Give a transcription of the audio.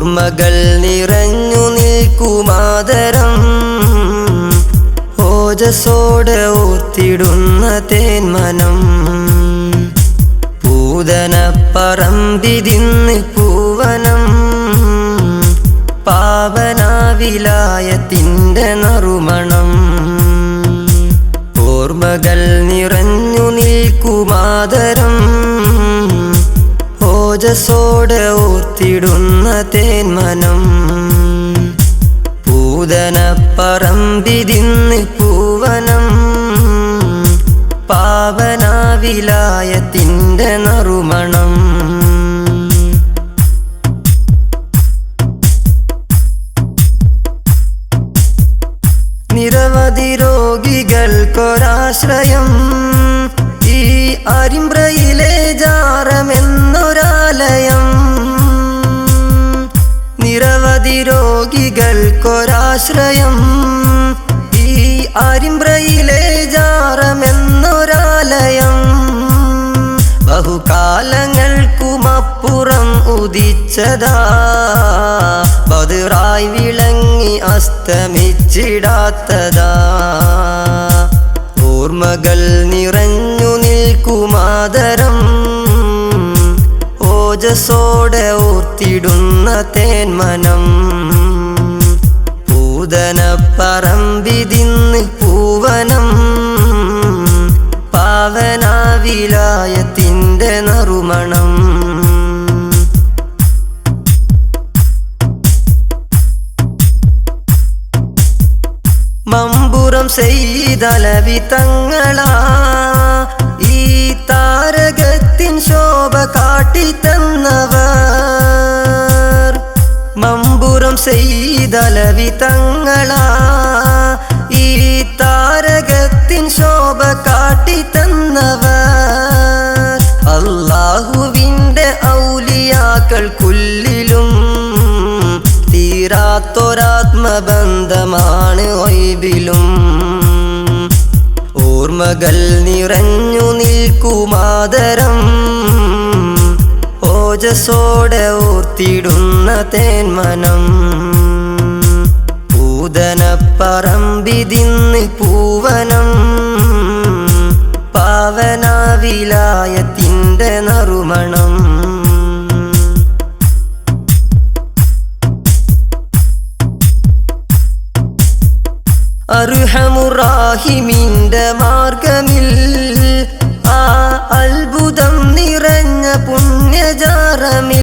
ഓർമ്മകൾ നിറഞ്ഞു നിൽക്കുമാതരം. ഓജസോടെ ഓർത്തിടുന്ന തേന്മനം. പൂതന പറമ്പിതിന്ന് പൂവനം പാവനാവിലായത്തിന്റെ നറുമണം. ഓർമ്മകൾ നിറഞ്ഞു നിൽക്കുമാതരം. ഓജസോടെ ഓർത്തിടുന്ന തേന്മനം. പൂതന പറമ്പിതിന്ന് പൂവനം. പാവനാവിലായത്തിന്റെ നറുമണം. നിരവധി രോഗികൾക്കൊരാശ്രയം. ഈ അരിമ്പ്രയിലെ ജാറമെന്നൊരാലയം രോഗികൾക്കൊരാശ്രയം ഈ ആരിമ്പ്രയിലെ ജാറമെന്നൊരാലയം. ബഹുകാലങ്ങൾക്കുമപ്പുറം ഉദിച്ചതാ. ബതിറായി വിളങ്ങി അസ്തമിച്ചിടാത്തതാ. ഓർമ്മകൾ നിറഞ്ഞു നിൽക്കുമാതരം. ഓജസോടെ ഓർത്തിടുന്ന തേന്മനം. പാവനാവിലായത്തിന്റെ നറുമണം. മമ്പുറം ചെയ്തലവി തങ്ങളാ ഈ താരകത്തിൻ ശോഭ കാട്ടിത്തന്നവർ മമ്പുറം ചെയ്തലവി തങ്ങളാ ഈ താരകത്തിൻ ശോഭ കാട്ടിത്തന്നവർ കുല്ലിലും തീരാത്തൊരാത്മബന്ധമാണ് ഒയ്ബിലും ഓർമ്മകൾ നിറഞ്ഞു നിൽക്കുമാതരം ഓജസോടെ ഓർത്തിടുന്ന തേന്മനം. പൂതന പറമ്പിതിന്ന് പൂവനം പാവനാവിലായത്തിന്റെ നറുമണം. അർഹമുറാഹിമിന്റെ മാർഗമിൽ